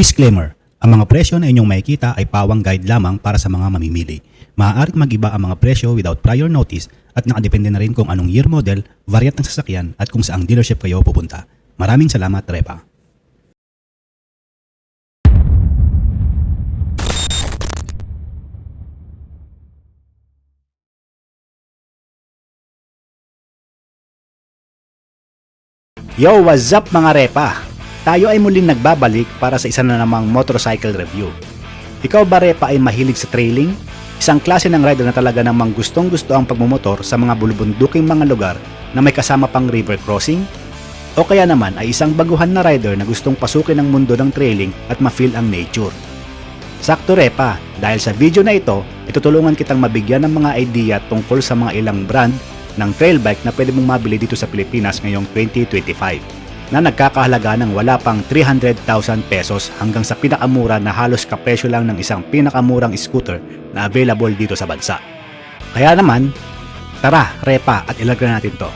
Disclaimer, ang mga presyo na inyong makikita ay pawang guide lamang para sa mga mamimili. Maaaring mag-iba ang mga presyo without prior notice at nakadepende na rin kung anong year model, variant ng sasakyan at kung saang dealership kayo pupunta. Maraming salamat, Repa. Yo, what's up mga repa? Tayo ay muling nagbabalik para sa isa na namang motorcycle review. Ikaw ba repa ay mahilig sa trailing? Isang klase ng rider na talaga namang gustong gusto ang pagmumotor sa mga bulubunduking mga lugar na may kasama pang river crossing? O kaya naman ay isang baguhan na rider na gustong pasukin ang mundo ng trailing at ma-feel ang nature? Sakto repa, dahil sa video na ito, itutulungan kitang mabigyan ng mga idea tungkol sa mga ilang brand ng trail bike na pwede mong mabili dito sa Pilipinas ngayong 2025 na nagkakahalaga ng wala pang 300,000 pesos hanggang sa pinakamura na halos kapresyo lang ng isang pinakamurang scooter na available dito sa bansa. Kaya naman, tara, repa at ilagay natin to.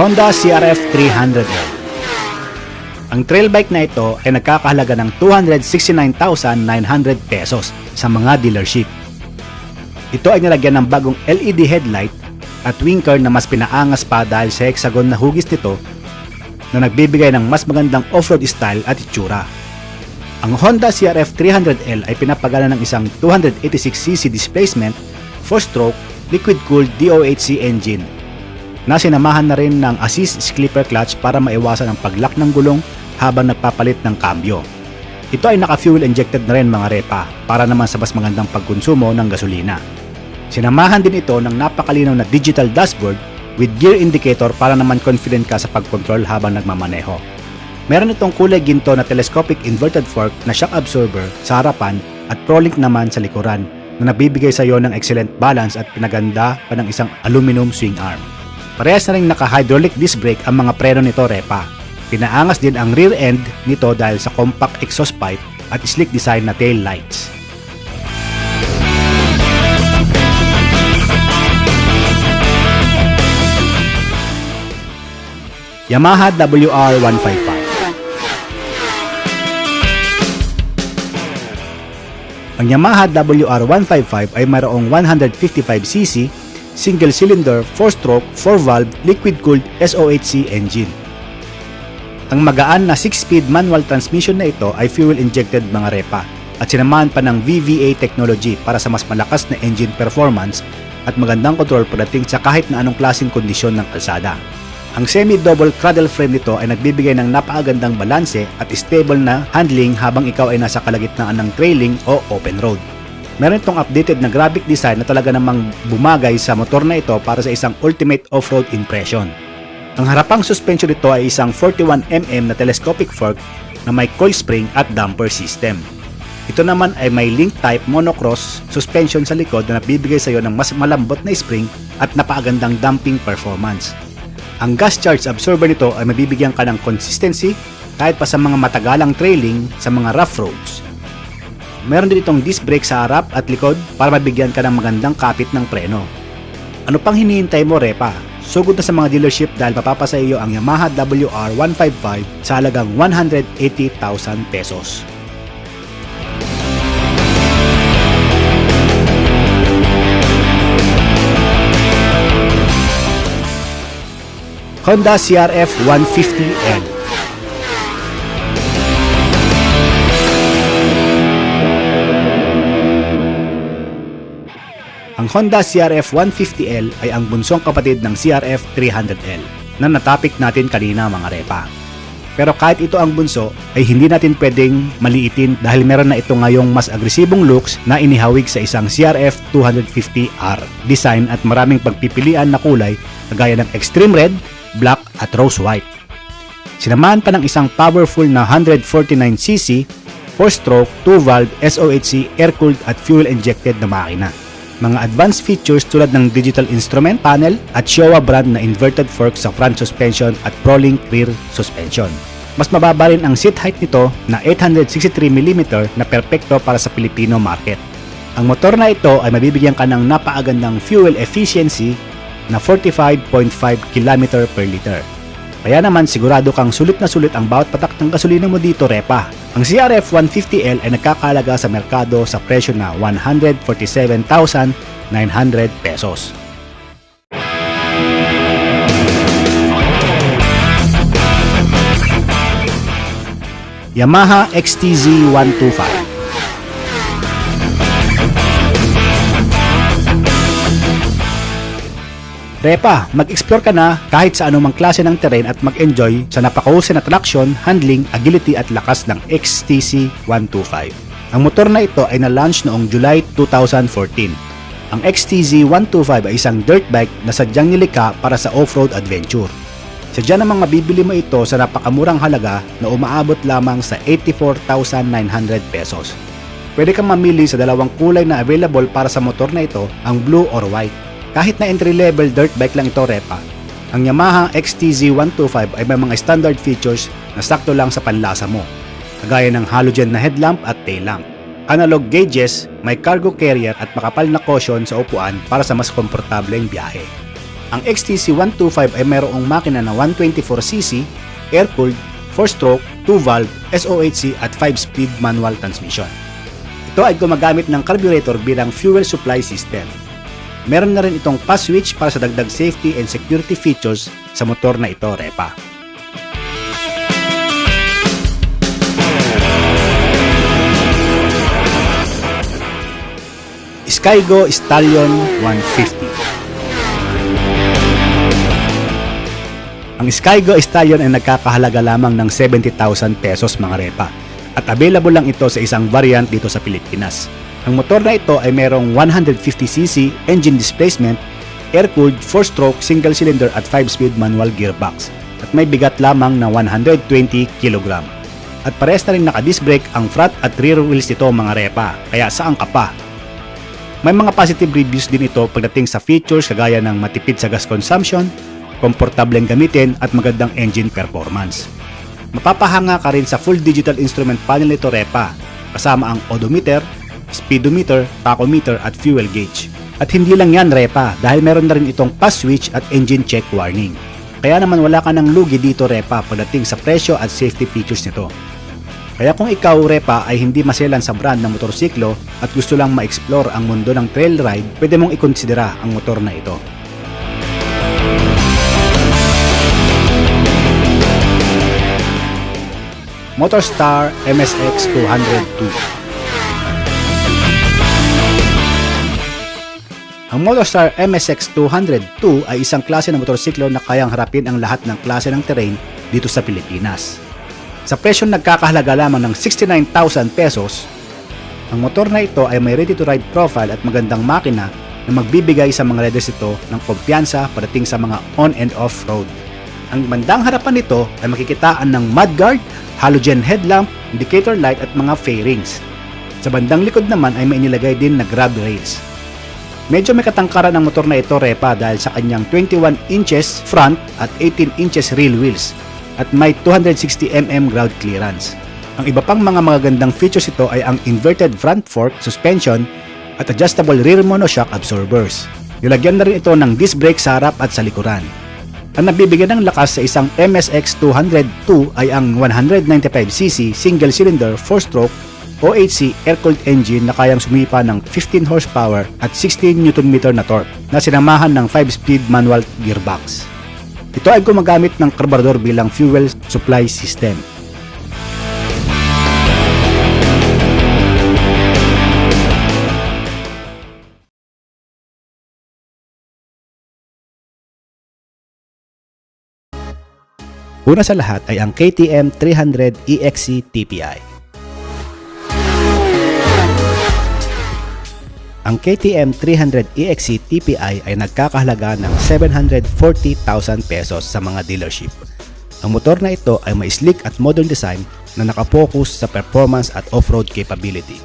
Honda CRF 300L Ang trail bike na ito ay nagkakahalaga ng 269,900 pesos sa mga dealership. Ito ay nilagyan ng bagong LED headlight at winker na mas pinaangas pa dahil sa hexagon na hugis nito na nagbibigay ng mas magandang off-road style at itsura. Ang Honda CRF 300L ay pinapagana ng isang 286cc displacement, 4-stroke, liquid-cooled DOHC engine na sinamahan na rin ng assist clipper clutch para maiwasan ang paglock ng gulong habang nagpapalit ng kambyo. Ito ay naka-fuel injected na rin mga repa para naman sa mas magandang pagkonsumo ng gasolina. Sinamahan din ito ng napakalinaw na digital dashboard with gear indicator para naman confident ka sa pagkontrol habang nagmamaneho. Meron itong kulay ginto na telescopic inverted fork na shock absorber sa harapan at ProLink naman sa likuran na nagbibigay sa iyo ng excellent balance at pinaganda pa ng isang aluminum swing arm. Parehas na rin naka-hydraulic disc brake ang mga preno nito repa. Pinaangas din ang rear end nito dahil sa compact exhaust pipe at slick design na tail lights. Yamaha WR155 Ang Yamaha WR155 ay mayroong 155cc single cylinder, 4-stroke, 4-valve, liquid-cooled SOHC engine. Ang magaan na 6-speed manual transmission na ito ay fuel-injected mga repa at sinamahan pa ng VVA technology para sa mas malakas na engine performance at magandang control pagdating sa kahit na anong klaseng kondisyon ng kalsada. Ang semi-double cradle frame nito ay nagbibigay ng napakagandang balanse at stable na handling habang ikaw ay nasa kalagitnaan ng trailing o open road. Meron itong updated na graphic design na talaga namang bumagay sa motor na ito para sa isang ultimate off-road impression. Ang harapang suspension nito ay isang 41mm na telescopic fork na may coil spring at damper system. Ito naman ay may link type monocross suspension sa likod na nabibigay sa iyo ng mas malambot na spring at napakagandang damping performance. Ang gas charge absorber nito ay mabibigyan ka ng consistency kahit pa sa mga matagalang trailing sa mga rough roads. Meron din itong disc brake sa harap at likod para mabigyan ka ng magandang kapit ng preno. Ano pang hinihintay mo, Repa? Sugod na sa mga dealership dahil papapasa iyo ang Yamaha WR155 sa halagang 180,000 pesos. Honda CRF 150L Ang Honda CRF 150L ay ang bunsong kapatid ng CRF 300L na natapik natin kanina mga repa. Pero kahit ito ang bunso ay hindi natin pwedeng maliitin dahil meron na ito ngayong mas agresibong looks na inihawig sa isang CRF 250R design at maraming pagpipilian na kulay kagaya ng extreme red, black at rose white. Sinamahan pa ng isang powerful na 149cc 4-stroke 2-valve SOHC air-cooled at fuel-injected na makina mga advanced features tulad ng digital instrument panel at Showa brand na inverted fork sa front suspension at ProLink rear suspension. Mas mababa rin ang seat height nito na 863mm na perpekto para sa Filipino market. Ang motor na ito ay mabibigyan ka ng napakagandang fuel efficiency na 45.5 km per liter. Kaya naman sigurado kang sulit na sulit ang bawat patak ng gasolina mo dito, Repa. Ang CRF 150L ay nagkakalaga sa merkado sa presyo na 147,900 pesos. Yamaha XTZ 125 Repa, mag-explore ka na kahit sa anumang klase ng terrain at mag-enjoy sa napakahusay na traction, handling, agility at lakas ng XTC 125. Ang motor na ito ay na-launch noong July 2014. Ang XTZ 125 ay isang dirt bike na sadyang nilikha para sa off-road adventure. Sadya namang mabibili mo ito sa napakamurang halaga na umaabot lamang sa 84,900 pesos. Pwede kang mamili sa dalawang kulay na available para sa motor na ito, ang blue or white. Kahit na entry-level dirt bike lang ito repa, ang Yamaha XTZ 125 ay may mga standard features na sakto lang sa panlasa mo, kagaya ng halogen na headlamp at tail lamp. Analog gauges, may cargo carrier at makapal na cushion sa upuan para sa mas komportableng biyahe. Ang XTC 125 ay mayroong makina na 124cc, air-cooled, 4-stroke, 2-valve, SOHC at 5-speed manual transmission. Ito ay gumagamit ng carburetor bilang fuel supply system. Meron na rin itong pass switch para sa dagdag safety and security features sa motor na ito, Repa. Skygo Stallion 150 Ang Skygo Stallion ay nagkakahalaga lamang ng 70,000 pesos mga repa at available lang ito sa isang variant dito sa Pilipinas. Ang motor na ito ay merong 150cc engine displacement, air-cooled 4-stroke single-cylinder at 5-speed manual gearbox at may bigat lamang na 120 kg. At parehas na rin naka-disc brake ang front at rear wheels nito mga repa, kaya saan ka pa? May mga positive reviews din ito pagdating sa features kagaya ng matipid sa gas consumption, komportableng gamitin at magandang engine performance. Mapapahanga ka rin sa full digital instrument panel nito Repa, kasama ang odometer, speedometer, tachometer at fuel gauge. At hindi lang yan Repa dahil meron na rin itong pass switch at engine check warning. Kaya naman wala ka ng lugi dito Repa pagdating sa presyo at safety features nito. Kaya kung ikaw, Repa, ay hindi maselan sa brand ng motorsiklo at gusto lang ma-explore ang mundo ng trail ride, pwede mong ikonsidera ang motor na ito. Motorstar MSX 202 Ang Motorstar MSX 202 ay isang klase ng motorsiklo na kayang harapin ang lahat ng klase ng terrain dito sa Pilipinas. Sa presyong nagkakahalaga lamang ng 69,000 pesos, ang motor na ito ay may ready-to-ride profile at magandang makina na magbibigay sa mga riders ito ng kumpiyansa pagdating sa mga on and off road. Ang bandang harapan nito ay makikitaan ng mudguard, halogen headlamp, indicator light at mga fairings. Sa bandang likod naman ay may inilagay din na grab rails. Medyo may katangkaran ang motor na ito repa dahil sa kanyang 21 inches front at 18 inches rear wheels at may 260mm ground clearance. Ang iba pang mga magagandang features ito ay ang inverted front fork suspension at adjustable rear monoshock absorbers. Nilagyan na rin ito ng disc brake sa harap at sa likuran. Ang nagbibigay ng lakas sa isang MSX 202 ay ang 195cc single-cylinder 4-stroke OHC air-cooled engine na kayang sumipa ng 15 horsepower at 16 Nm na torque na sinamahan ng 5-speed manual gearbox. Ito ay gumagamit ng karburador bilang fuel supply system. Una sa lahat ay ang KTM 300 EXC TPI. Ang KTM 300 EXC TPI ay nagkakahalaga ng 740,000 pesos sa mga dealership. Ang motor na ito ay may sleek at modern design na nakapokus sa performance at off-road capability.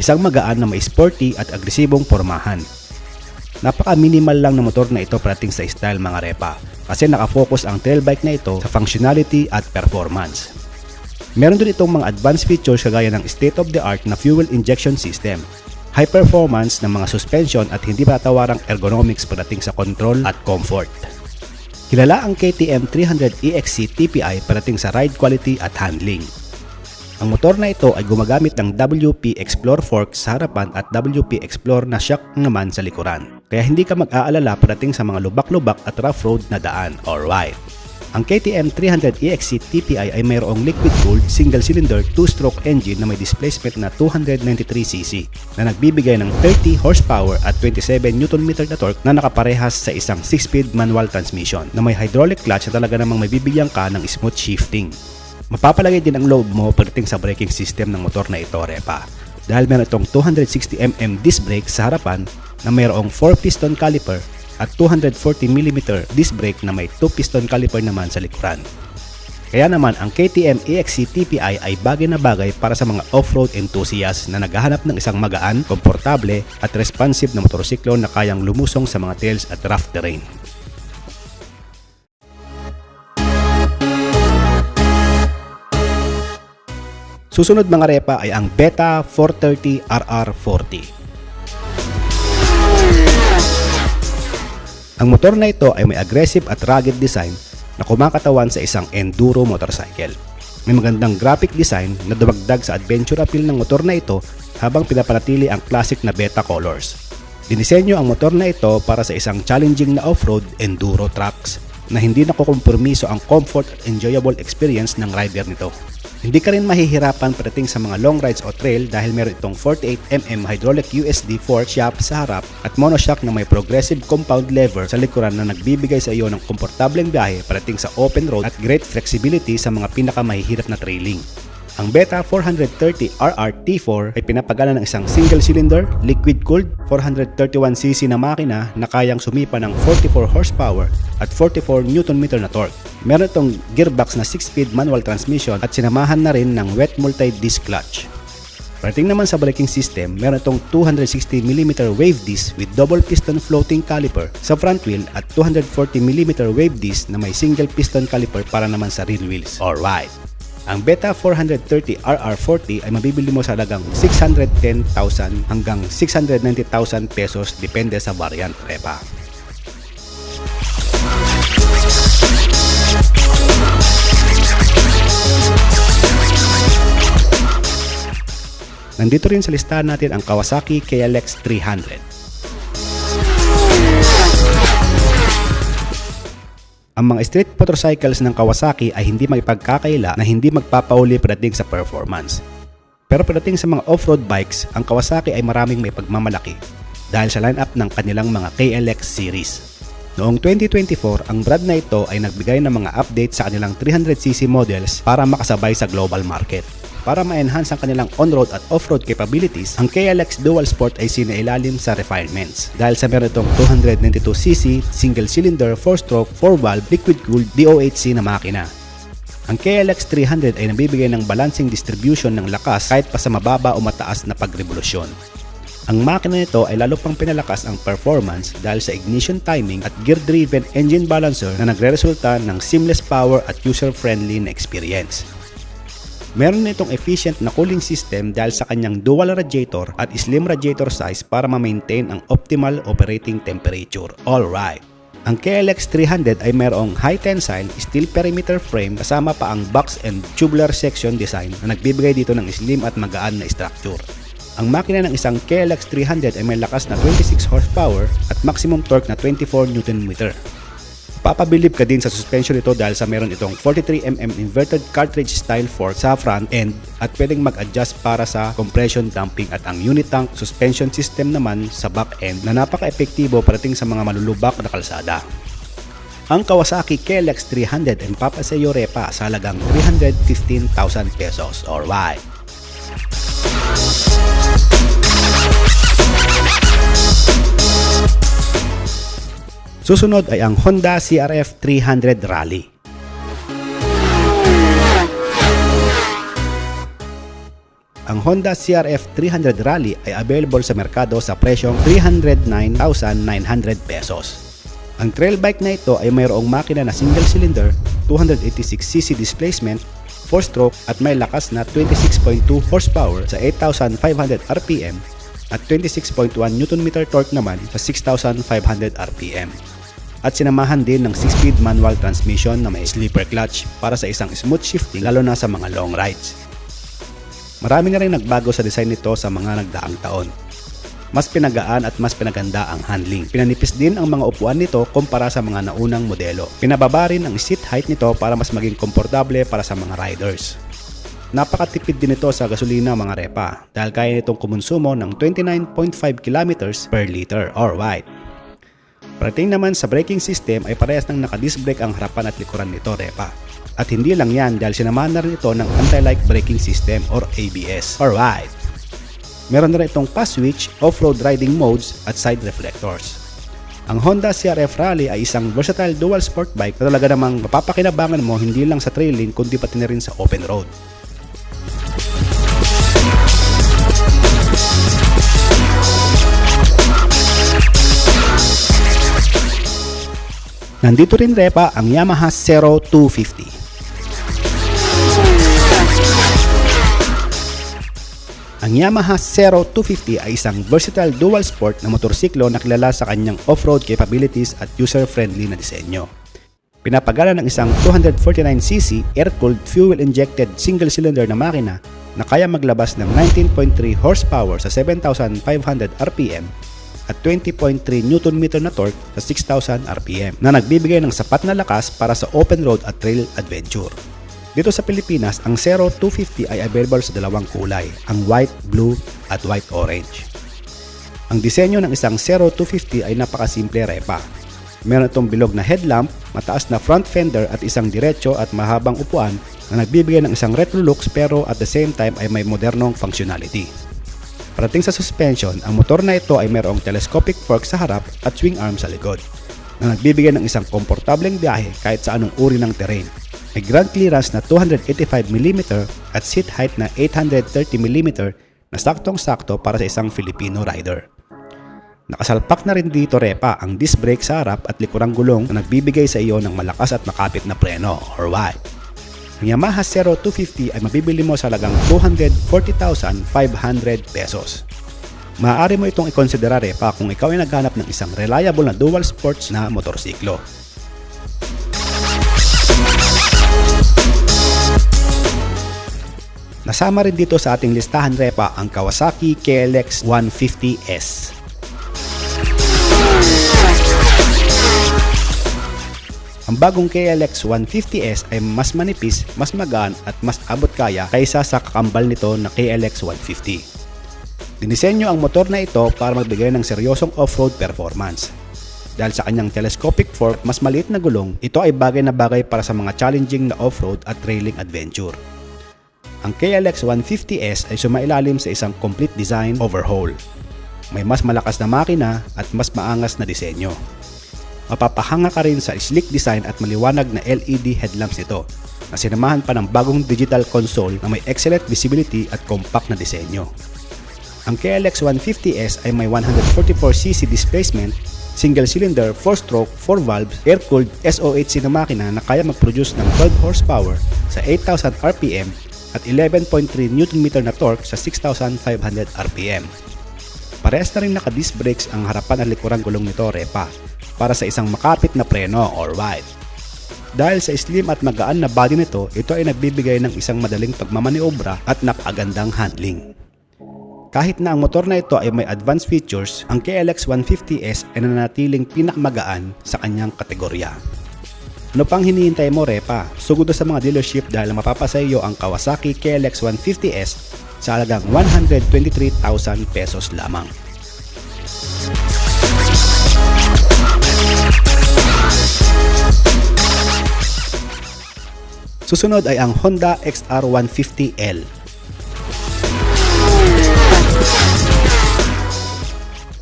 Isang magaan na may sporty at agresibong pormahan. Napaka-minimal lang ng motor na ito parating sa style mga repa kasi nakafocus ang trail bike na ito sa functionality at performance. Meron din itong mga advanced features kagaya ng state-of-the-art na fuel injection system high performance ng mga suspension at hindi matawarang ergonomics pagdating sa control at comfort. Kilala ang KTM 300 EXC TPI pagdating sa ride quality at handling. Ang motor na ito ay gumagamit ng WP Explore fork sa harapan at WP Explore na shock naman sa likuran. Kaya hindi ka mag-aalala pagdating sa mga lubak-lubak at rough road na daan or ride. Ang KTM 300 EXC TPI ay mayroong liquid-cooled single-cylinder 2-stroke engine na may displacement na 293cc na nagbibigay ng 30 horsepower at 27 Nm na torque na nakaparehas sa isang 6-speed manual transmission na may hydraulic clutch na talaga namang may bibigyan ka ng smooth shifting. Mapapalagay din ang load mo pagdating sa braking system ng motor na ito, Repa. Dahil meron itong 260mm disc brake sa harapan na mayroong 4-piston caliper at 240mm disc brake na may 2-piston caliper naman sa likuran. Kaya naman ang KTM EXC TPI ay bagay na bagay para sa mga off-road enthusiasts na naghahanap ng isang magaan, komportable at responsive na motorsiklo na kayang lumusong sa mga trails at rough terrain. Susunod mga repa ay ang Beta 430 RR40. Ang motor na ito ay may aggressive at rugged design na kumakatawan sa isang enduro motorcycle. May magandang graphic design na dumagdag sa adventure appeal ng motor na ito habang pinapanatili ang classic na beta colors. Dinisenyo ang motor na ito para sa isang challenging na off-road enduro tracks na hindi nakukompromiso ang comfort at enjoyable experience ng rider nito. Hindi ka rin mahihirapan pagdating sa mga long rides o trail dahil meron itong 48mm hydraulic USD fork shaft sa harap at monoshock na may progressive compound lever sa likuran na nagbibigay sa iyo ng komportableng biyahe pagdating sa open road at great flexibility sa mga pinakamahihirap na trailing. Ang Beta 430 RR-T4 ay pinapagana ng isang single-cylinder, liquid-cooled, 431cc na makina na kayang sumipa ng 44 horsepower at 44 Nm na torque. Meron itong gearbox na 6-speed manual transmission at sinamahan na rin ng wet multi-disc clutch. Parating naman sa braking system, meron itong 260mm wave disc with double piston floating caliper sa front wheel at 240mm wave disc na may single piston caliper para naman sa rear wheels. Alright! Ang Beta 430 RR40 ay mabibili mo sa halagang 610,000 hanggang 690,000 pesos depende sa variant repa. Nandito rin sa listahan natin ang Kawasaki KLX 300. Ang mga street motorcycles ng Kawasaki ay hindi magpagkakaila na hindi magpapauli pagdating sa performance. Pero pagdating sa mga off-road bikes, ang Kawasaki ay maraming may pagmamalaki dahil sa lineup ng kanilang mga KLX series. Noong 2024, ang brand na ito ay nagbigay ng mga update sa kanilang 300cc models para makasabay sa global market. Para ma-enhance ang kanilang on-road at off-road capabilities, ang KLX Dual Sport ay sinailalim sa refinements dahil sa meron itong 292cc single-cylinder 4-stroke 4-valve liquid-cooled DOHC na makina. Ang KLX 300 ay nabibigay ng balancing distribution ng lakas kahit pa sa mababa o mataas na pagrevolusyon. Ang makina nito ay lalo pang pinalakas ang performance dahil sa ignition timing at gear-driven engine balancer na nagre-resulta ng seamless power at user-friendly na experience. Meron nitong efficient na cooling system dahil sa kanyang dual radiator at slim radiator size para ma-maintain ang optimal operating temperature. Alright! Ang KLX 300 ay mayroong high tensile steel perimeter frame kasama pa ang box and tubular section design na nagbibigay dito ng slim at magaan na structure. Ang makina ng isang KLX 300 ay may lakas na 26 horsepower at maximum torque na 24 Nm. Papabilib ka din sa suspension nito dahil sa meron itong 43mm inverted cartridge style fork sa front end at pwedeng mag-adjust para sa compression damping at ang unit tank suspension system naman sa back end na napaka-epektibo parating sa mga malulubak na kalsada. Ang Kawasaki KLX 300 and Papa sa Repa sa halagang 315,000 pesos or why? Susunod ay ang Honda CRF 300 Rally. Ang Honda CRF 300 Rally ay available sa merkado sa presyong 309,900 pesos. Ang trail bike na ito ay mayroong makina na single cylinder, 286cc displacement, 4-stroke at may lakas na 26.2 horsepower sa 8,500 RPM at 26.1 Nm torque naman sa 6,500 RPM. At sinamahan din ng 6-speed manual transmission na may sleeper clutch para sa isang smooth shifting lalo na sa mga long rides. Marami na rin nagbago sa design nito sa mga nagdaang taon. Mas pinagaan at mas pinaganda ang handling. Pinanipis din ang mga upuan nito kumpara sa mga naunang modelo. Pinababa rin ang seat height nito para mas maging komportable para sa mga riders. Napakatipid din ito sa gasolina mga repa dahil kaya nitong kumonsumo ng 29.5 km per liter or white. Parating naman sa braking system ay parehas ng naka-disc brake ang harapan at likuran nito repa. At hindi lang yan dahil sinamahan na rin ito ng anti-like braking system or ABS white. Meron na rin itong pass switch, off-road riding modes at side reflectors. Ang Honda CRF Rally ay isang versatile dual sport bike na talaga namang mapapakinabangan mo hindi lang sa trailing kundi pati na rin sa open road. Nandito rin repa ang Yamaha Zero 250. Ang Yamaha Zero 250 ay isang versatile dual sport na motorsiklo na kilala sa kanyang off-road capabilities at user-friendly na disenyo. Pinapagana ng isang 249cc air-cooled fuel-injected single-cylinder na makina na kaya maglabas ng 19.3 horsepower sa 7,500 RPM at 20.3 Nm na torque sa 6,000 RPM na nagbibigay ng sapat na lakas para sa open road at trail adventure. Dito sa Pilipinas, ang Zero 250 ay available sa dalawang kulay, ang white, blue at white orange. Ang disenyo ng isang Zero 250 ay napakasimple repa. Meron itong bilog na headlamp, mataas na front fender at isang diretso at mahabang upuan na nagbibigay ng isang retro looks pero at the same time ay may modernong functionality. Parating sa suspension, ang motor na ito ay mayroong telescopic fork sa harap at swing arm sa likod na nagbibigay ng isang komportableng biyahe kahit sa anong uri ng terrain. May ground clearance na 285mm at seat height na 830mm na saktong-sakto para sa isang Filipino rider. Nakasalpak na rin dito repa ang disc brake sa harap at likurang gulong na nagbibigay sa iyo ng malakas at makapit na preno or wide. Ang Yamaha Zero 250 ay mabibili mo sa lagang 240,500 pesos. Maaari mo itong ikonsidera pa kung ikaw ay naghanap ng isang reliable na dual sports na motorsiklo. Nasama rin dito sa ating listahan repa ang Kawasaki KLX 150S. Ang bagong KLX 150S ay mas manipis, mas magaan at mas abot kaya kaysa sa kakambal nito na KLX 150. Dinisenyo ang motor na ito para magbigay ng seryosong off-road performance. Dahil sa kanyang telescopic fork mas maliit na gulong, ito ay bagay na bagay para sa mga challenging na off-road at trailing adventure. Ang KLX 150S ay sumailalim sa isang complete design overhaul. May mas malakas na makina at mas maangas na disenyo. Mapapahanga ka rin sa sleek design at maliwanag na LED headlamps nito na sinamahan pa ng bagong digital console na may excellent visibility at compact na disenyo. Ang KLX 150S ay may 144cc displacement, single cylinder, 4-stroke, 4 valves, air-cooled SOHC na makina na kaya mag-produce ng 12 horsepower sa 8,000 RPM at 11.3 Nm na torque sa 6,500 RPM. Parehas na rin naka-disc brakes ang harapan at likurang gulong nito repa para sa isang makapit na preno or wide. Dahil sa slim at magaan na body nito, ito ay nagbibigay ng isang madaling pagmamaniobra at napakagandang handling. Kahit na ang motor na ito ay may advanced features, ang KLX 150S ay nanatiling pinakamagaan sa kanyang kategorya. Ano pang hinihintay mo repa? Sugod sa mga dealership dahil mapapasa iyo ang Kawasaki KLX 150S sa halagang 123,000 pesos lamang. Susunod ay ang Honda XR150L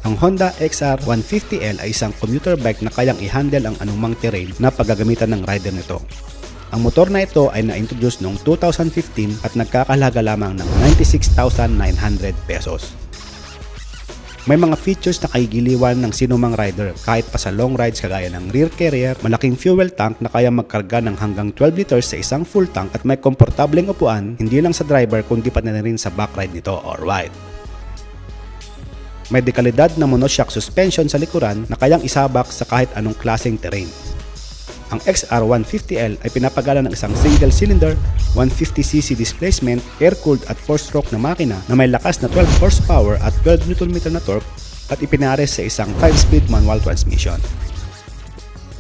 Ang Honda XR150L ay isang commuter bike na kayang i-handle ang anumang terrain na paggagamitan ng rider nito. Ang motor na ito ay na-introduce noong 2015 at nagkakalaga lamang ng 96,900 pesos. May mga features na kaigiliwan ng sinumang rider kahit pa sa long rides kagaya ng rear carrier, malaking fuel tank na kaya magkarga ng hanggang 12 liters sa isang full tank at may komportableng upuan hindi lang sa driver kundi pa na rin sa back ride nito or ride. May dekalidad na monoshock suspension sa likuran na kayang isabak sa kahit anong klaseng terrain. Ang XR150L ay pinapagala ng isang single-cylinder, 150cc displacement, air-cooled at 4-stroke na makina na may lakas na 12 horsepower at 12 Nm na torque at ipinares sa isang 5-speed manual transmission.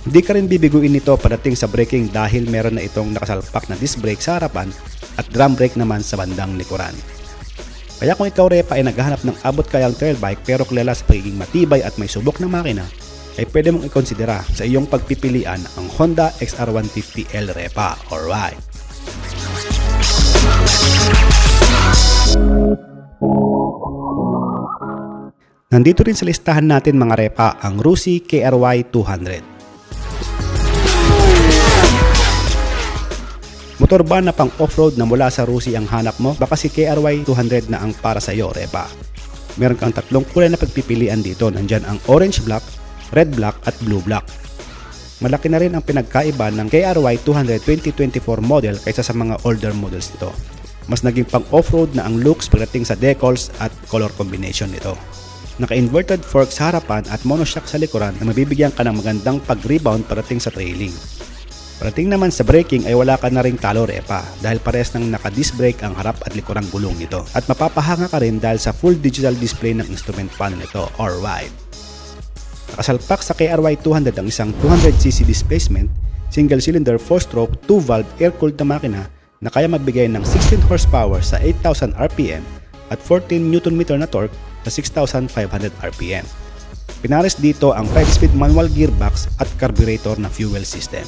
Hindi ka rin bibiguin nito padating sa braking dahil meron na itong nakasalpak na disc brake sa harapan at drum brake naman sa bandang likuran. Kaya kung ikaw repa ay naghahanap ng abot kayang trail bike pero kilala sa pagiging matibay at may subok na makina, ay pwede mong ikonsidera sa iyong pagpipilian ang Honda XR150L Repa Ride. Nandito rin sa listahan natin mga repa ang Rusi KRY 200. Motor ba na pang off-road na mula sa Rusi ang hanap mo? Baka si KRY 200 na ang para sa iyo, repa. Meron kang tatlong kulay na pagpipilian dito. Nandyan ang orange black, red black at blue black. Malaki na rin ang pinagkaiba ng KRY 200 2024 model kaysa sa mga older models nito. Mas naging pang off-road na ang looks pagdating sa decals at color combination nito. Naka-inverted fork sa harapan at monoshock sa likuran na mabibigyan ka ng magandang pag-rebound parating sa trailing. Parating naman sa braking ay wala ka na ring talo repa dahil pares ng naka-disc brake ang harap at likurang gulong nito at mapapahanga ka rin dahil sa full digital display ng instrument panel nito or ride. Nakasalpak sa KRY 200 ang isang 200cc displacement, single cylinder 4-stroke 2-valve air-cooled na makina na kaya magbigay ng 16 horsepower sa 8,000 RPM at 14 Nm na torque sa 6,500 RPM. Pinares dito ang 5-speed manual gearbox at carburetor na fuel system.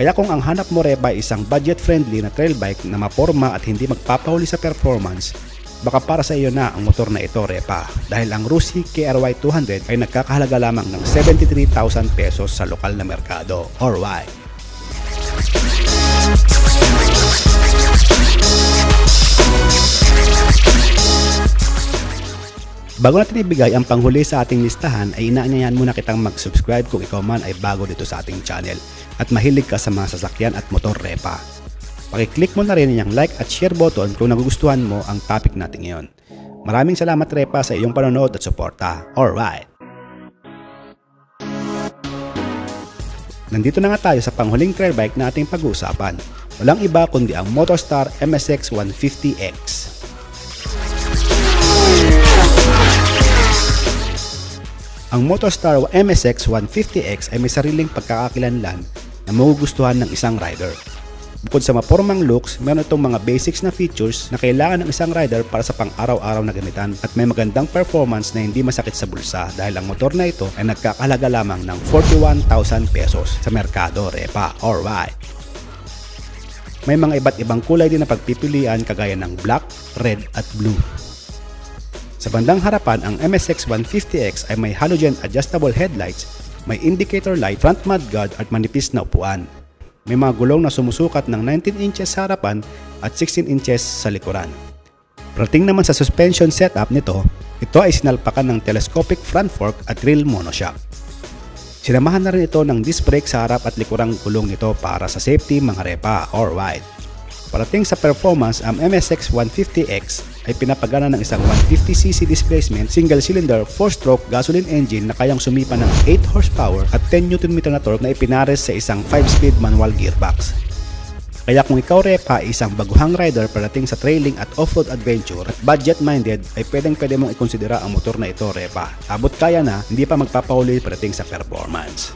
Kaya kung ang hanap mo repa ay isang budget-friendly na trail bike na maporma at hindi magpapahuli sa performance, baka para sa iyo na ang motor na ito repa dahil ang Rusi KRY 200 ay nagkakahalaga lamang ng 73,000 pesos sa lokal na merkado or why. Bago natin ibigay ang panghuli sa ating listahan ay inaanyayan muna kitang mag-subscribe kung ikaw man ay bago dito sa ating channel at mahilig ka sa mga sasakyan at motor repa. Pakiclick mo na rin yung like at share button kung nagugustuhan mo ang topic natin ngayon. Maraming salamat repa sa iyong panonood at suporta. Alright! Nandito na nga tayo sa panghuling trail bike na ating pag-uusapan. Walang iba kundi ang Motostar MSX 150X. Ang Motostar MSX 150X ay may sariling pagkakakilanlan na magugustuhan ng isang rider. Bukod sa mapormang looks, meron itong mga basics na features na kailangan ng isang rider para sa pang-araw-araw na gamitan at may magandang performance na hindi masakit sa bulsa dahil ang motor na ito ay nagkakalaga lamang ng 41,000 pesos sa merkado repa or ride. May mga iba't ibang kulay din na pagpipilian kagaya ng black, red at blue. Sa bandang harapan, ang MSX 150X ay may halogen adjustable headlights, may indicator light, front mudguard at manipis na upuan. May mga gulong na sumusukat ng 19 inches sa harapan at 16 inches sa likuran. Prating naman sa suspension setup nito, ito ay sinalpakan ng telescopic front fork at real monoshock. Sinamahan na rin ito ng disc brake sa harap at likurang gulong nito para sa safety mga repa or ride. Parating sa performance, ang MSX 150X ay pinapagana ng isang 150cc displacement single cylinder 4-stroke gasoline engine na kayang sumipa ng 8 horsepower at 10 Nm na torque na ipinares sa isang 5-speed manual gearbox. Kaya kung ikaw repa isang baguhang rider parating sa trailing at off-road adventure at budget-minded ay pwedeng pwede mong ikonsidera ang motor na ito repa. Abot kaya na, hindi pa magpapahuli parating sa performance.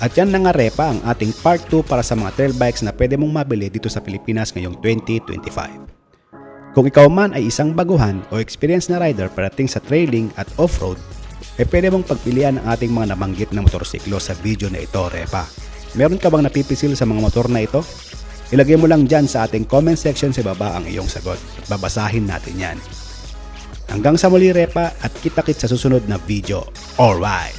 At yan na nga repa ang ating part 2 para sa mga trail bikes na pwede mong mabili dito sa Pilipinas ngayong 2025. Kung ikaw man ay isang baguhan o experienced na rider parating sa trailing at off-road, ay pwede mong pagpilian ang ating mga nabanggit na motorsiklo sa video na ito, Repa. Meron ka bang napipisil sa mga motor na ito? Ilagay mo lang dyan sa ating comment section sa baba ang iyong sagot at babasahin natin yan. Hanggang sa muli, Repa, at kita-kit sa susunod na video. Alright!